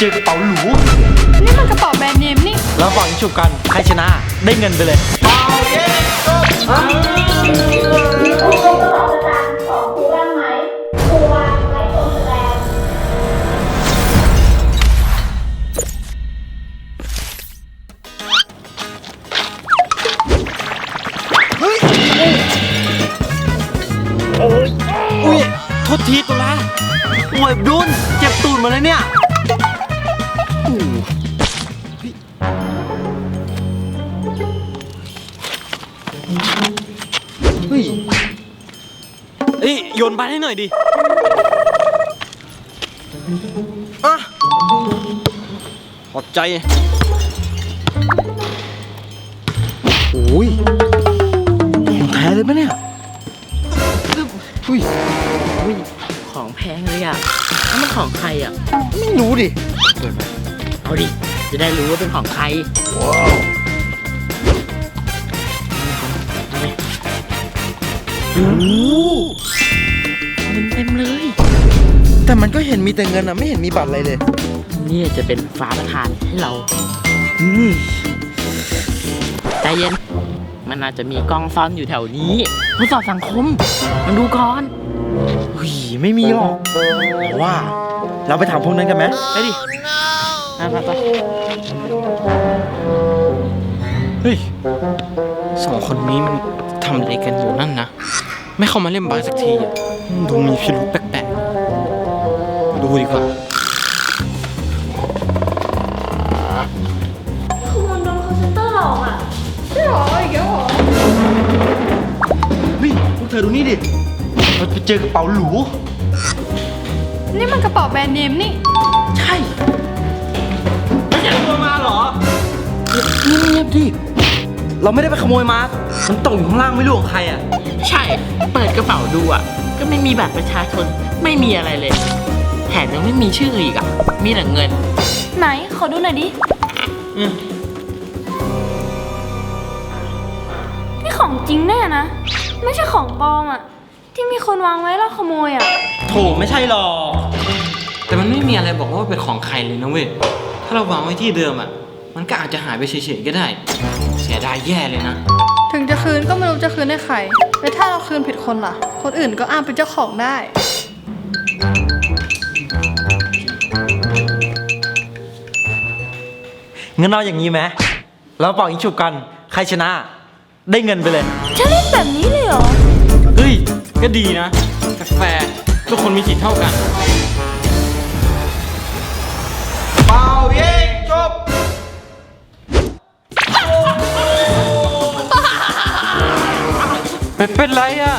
เจอกระเป๋าหรู นี่มันกระเป๋าแบรนด์เนมนี่ แล้วฝั่งฉุบกัน ใครชนะ ได้เงินไปเลยมีครูกระเป๋าสตางค์ของครูบ้างไหมครูวางไว้ตรงแสดงอุ้ยโทษทีตุลาโอ้ยดุนเจ็บตูดมาเลยเนี่ย บาสให้หน่อยดิอะขอบใจโอ้ยของแท้เลยปะเนี่ยอุ้ยอุ้ยของแพงเลยอะแล้วมันของใครอะ ไม่รู้ดิเปิดมาเอาดิ จะได้รู้ว่าเป็นของใครโอ้โห แต่มันก็เห็นมีแต่เงินอะไม่เห็นมีบัตรอะไรเลย นี่จะเป็นฟ้าประทานให้เราอืมใจเย็น มันอาจจะมีกล้องซ่อนอยู่แถวนี้ทดสอบสังคม มันดูก่อนหุยไม่มีหรอกแต่ว่า เราไปถามพวกนั้นกันไหมไปดิไปไปไปเฮ้ยสองคนนี้มันทำอะไรกันอยู่นั่นนะ ไม่เข้ามาเล่นบาสสักทีอะดูมีพิรุธแปลกๆดูดีกว่าครูโดนคอมพิวเตอร์หลอกอะใช่หรออีกแล้วหรอเฮ้ยพวกเธอดูนี่ดิเราไปเจอกระเป๋าหรู นี่มันกระเป๋าแบรนด์เนมนี่ ใช่ไม่ใช่ขโมยมาเหรอเงียบๆดิ เราไม่ได้ไปขโมยมา มันตกอยู่ข้างล่างไม่รู้ของใครอะ ใช่ เปิดกระเป๋าดูอะ ก็ไม่มีบัตรประชาชน ไม่มีอะไรเลย แถมยังไม่มีชื่ออีกอะ มีแต่เงิน ไหน ขอดูหน่อยดิ อืมนี่ของจริงแน่นะ ไม่ใช่ของปลอมอะที่มีคนวางไว้แล้วขโมยอะโถไม่ใช่หรอก แต่มันไม่มีอะไรบอกว่าเป็นของใครเลยนะเว้ย ถ้าเราวางไว้ที่เดิมอะ มันก็อาจจะหายไปเฉยๆก็ได้ เสียดายแย่เลยนะ ถึงจะคืนก็ไม่รู้จะคืนให้ใครแต่ถ้าเราคืนผิดคนล่ะ คนอื่นก็อ้างเป็นเจ้าของได้ งั้นเอาอย่างนี้ไหมเราเป่ายิงฉุบกัน ใครชนะ ได้เงินไปเลย จะเล่นแบบนี้เลยเหรอ เฮ้ย ก็ดีนะ แฟร์ๆทุกคนมีสิทธิ์เท่ากัน เป่ายิงฉุบ เป็นเป็นไรอะ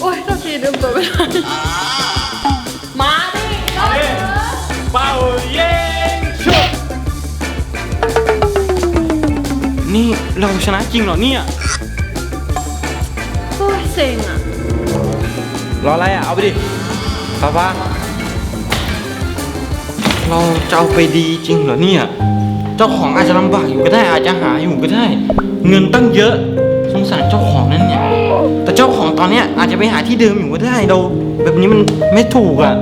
โอ้ยโทษทีลืมตัวไปเลยเป่ายิ นี่เราชนะจริงเหรอเนี่ยโอ้ยเซ็งอะ รออะไรอะ เอาไปดิป้าป้าเราจะเอาไปดีจริงเหรอเนี่ย เจ้าของอาจจะลำบากอยู่ก็ได้อาจจะหาอยู่ก็ได้ เงินตั้งเยอะสงสารเจ้าของนั่นเนี่ย แต่เจ้าของตอนเนี้ยอาจจะไปหาที่เดิมอยู่ก็ได้เราแบบนี้มันไม่ถูกอะ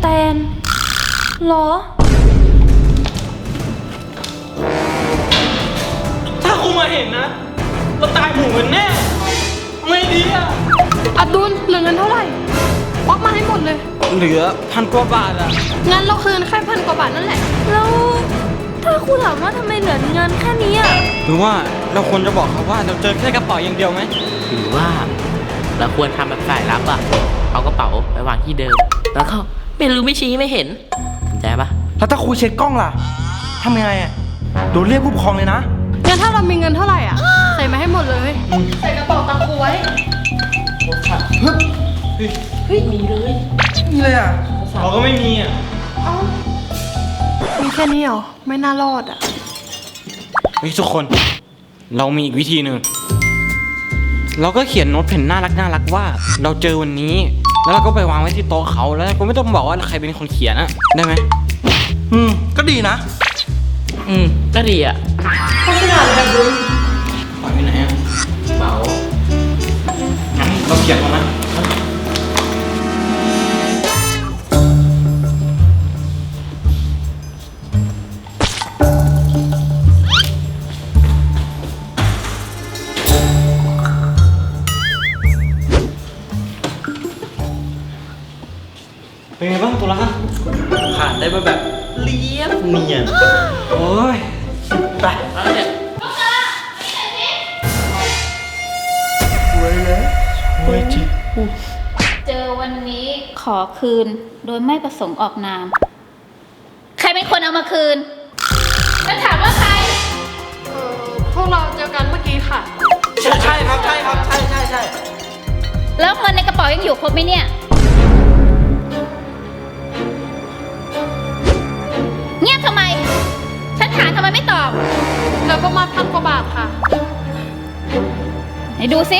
แตนเหรอ ถ้าครูมาเห็นนะ เราตายหมู่กันแน่ไม่ดีดีอะอับดุลเหลือเงินเท่าไหร่ควักมาให้หมดเลย เหลือพันกว่าบาทอะงั้นเราคืนแค่พันกว่าบาทนั่นแหละ แล้วถ้าครูถามว่าทำไมเหลือเงินแค่นี้อะ หรือว่าเราควรจะบอกเขาว่าเราเจอแค่กระเป๋าอย่างเดียวไหม หรือว่า เราควรทำแบบสายลับอะเอากระเป๋าไปวางที่เดิม แล้วก็ ไม่รู้ไม่ชี้ไม่เห็นสนใจปะแล้วถ้าครูเช็คกล้องล่ะทำยังไงอะโดนเรียกผู้ปกครองเลยนะ งั้นถ้าเรามีเงินเท่าไหร่อะ ใส่มาให้หมดเลย ใส่กระเป๋าตังค์ครูไว้เฮ้ยมีเลยนี่เลยอะเราก็ไม่มีอะ มีแค่นี้เหรอ ไม่น่ารอดอะ เฮ้ยทุกคน เรามีอีกวิธีหนึ่ง เราก็เขียนโน้ตแผ่นน่ารักน่ารักว่า เราเจอวันนี้ แล้วเราก็ไปวางไว้ที่โต๊ะเขาแล้วก็ไม่ต้องบอกว่าใครเป็นคนเขียนอะได้ไหมอืม ก็ดีนะ อืม ก็ดีอะปล่อยไปไหนอะเป๋างั้นเราเขียนก่อนนะ เป็นไงบ้างตุลาผ่านได้มาแบบเรียบเนียนโอ้ยไปเอาเนี่ยเว้ยจริงเจอวันนี้ขอคืนโดยไม่ประสงค์ออกนาม ใครเป็นคนเอามาคืนฉันถามว่าใคร เออพวกเราเจอกันเมื่อกี้ค่ะใช่ใช่ครับ ใช่ครับ ใช่ใช่ใช่แล้วเงินในกระเป๋ายังอยู่ครบไหมเนี่ย เงียบทำไม ฉันถามทำไมไม่ตอบเหลือประมาณพันกว่าบาทค่ะ ไหนดูสิ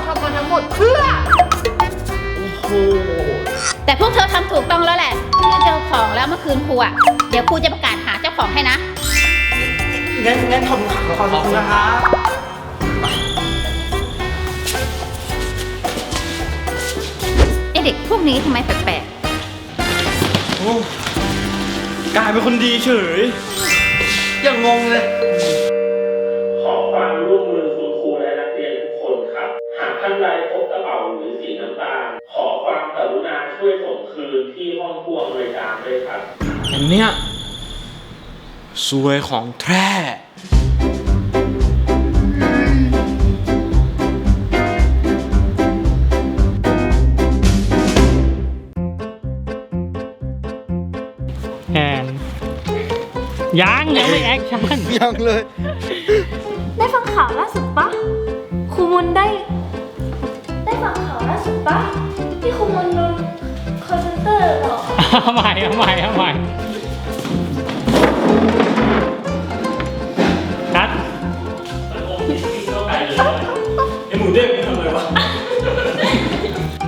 ที่พวกเราทำมาทั้งหมดเพื่อ โอ้โหแต่พวกเธอทำถูกต้องแล้วแหละที่เจ้าของแล้วเมื่อคืนครูอะเดี๋ยวครูจะประกาศหาเจ้าของให้นะ งั้นงั้นขอบคุณขอบคุณนะครับไอเด็กพวกนี้ทำไมแปลกโอ้กลายเป็นคนดีเฉยยังงงเลย อันเนี้ยสวยของแท้แอนยังยังไม่แอคชั่น ยังเลย ได้ฟังข่าวล่าสุดปะครูมุนได้ ได้ฟังข่าวล่าสุดปะที่ครูมุนโดนคอร์เซนเตอร์หรอก เอาใหม่เอาใหม่เอาใหม่คัด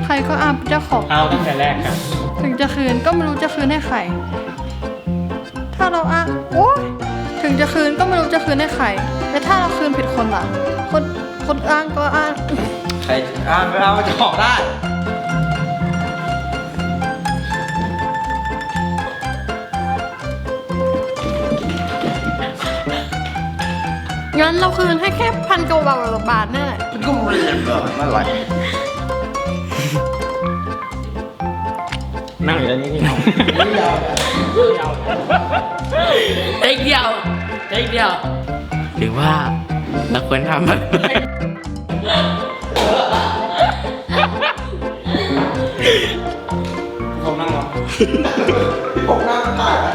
ใครก็อ้างเป็นเจ้าของเอาตั้งแต่แรกครับถึงจะคืนก็ไม่รู้จะคืนให้ใคร ถ้าเราอ้างโอ้ยถึงจะคืนก็ไม่รู้จะคืนให้ใครแต่ถ้าเราคืนผิดคนล่ะ คนคนอ้างก็อ้าง ใครอ่านไปเอาจะขอได้ งั้นเราคืนให้แค่พันกว่าบาทนั่นแหละก็เรียนเหรอนั่นแหละนั่งอยู่ตรงนี้นี่เด็กเดียวเด็กเดียว หรือว่าเราควรทำแบบไหนเขานั่งรอผมหน้ามันตายนะ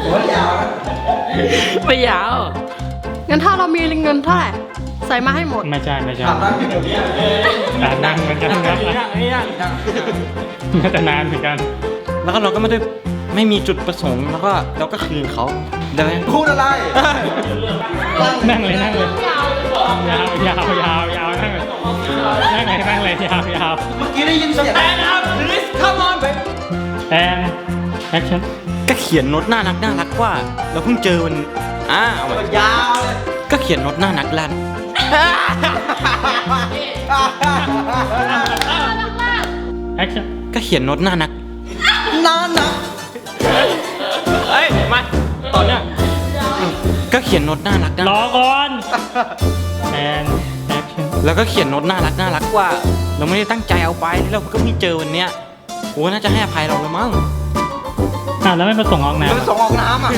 ผมว่ายาวนะไม่ยาว งั้นถ้าเรามีเงินเท่าไหร่ใส่มาให้หมด ไม่ใช่ไม่ใช่อาบน้ำอยู่เดี๋ยวนี้อ่านั่งเหมือนกันครับนั่งนี่นั่งนั่งน่าจะนานเหมือนกัน แล้วก็เราก็ไม่ได้ไม่มีจุดประสงค์แล้วก็เราก็คืนเขาได้ไหมพูดอะไร นั่งเลยนั่งเลยยาวยาวยาวยาวยาวนั่งเลยนั่งเลยนั่งเลยยาวยาวเมื่อกี้ได้ยินเสียงแอนครับ please come on baby แอนแอคชั่นก็เขียนโน้ตน่ารักน่ารักว่า เราเพิ่งเจอวัน อ่าเอาใหม่ยาวเลย ก็เขียนโน้ตน่ารักลั่นแอคชั่นก็เขียนโน้ตน่ารักนานนะเอ้ยมาตอนเนี้ยก็เขียนโน้ตน่ารักน่ารรักอก่อนแอนแอคชั่นแล้วก็เขียนโน้ตน่ารักน่ารักว่า เราไม่ได้ตั้งใจเอาไปแล้วเราก็ไม่เจอวันเนี้ยโอ้น่าจะให้อภัยเราแล้วมั้งอะแล้วไม่ประสงค์ออกน้ำมันอะส่งออกน้ำอะ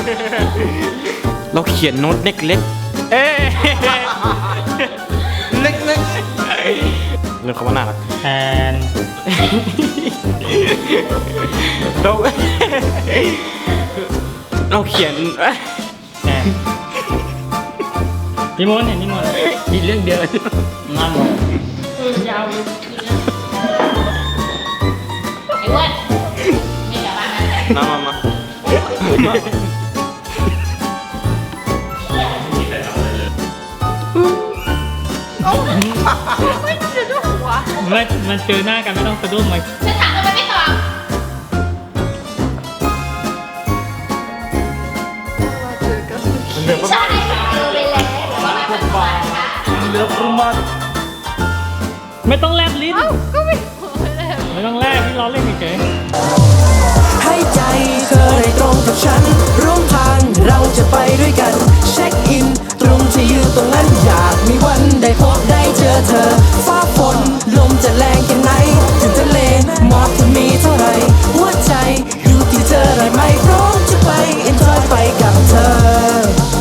เราเขียนโน้ตเล็กๆเอ้ยเล็กเรื่องคำว่าน่ารักแอนเราเราเขียนแอนนิมนต์เห็นนิมนต์มีเรื่องเดียวนั่นยาวเลยไอ้อ้วนไม่กลับบ้านนะมามามา ว่ามันเจอหน้ากันไม่ต้องสะดุ้งเลยฉันถามทำไมไม่ตอบม่มาอไแล้วว่นก็ไม่ะมันลืไม่ต้องแลบลิ้นไม่ต้องแลบที่เราเล่นเฉยให้ใจเธอได้ตรงกับฉัน ร่วมทางเราจะไปด้วยกัน เช็คอิน ตรงที่ยืนตรงนั้นอยากมีวันได้พบได้เจอเธอ like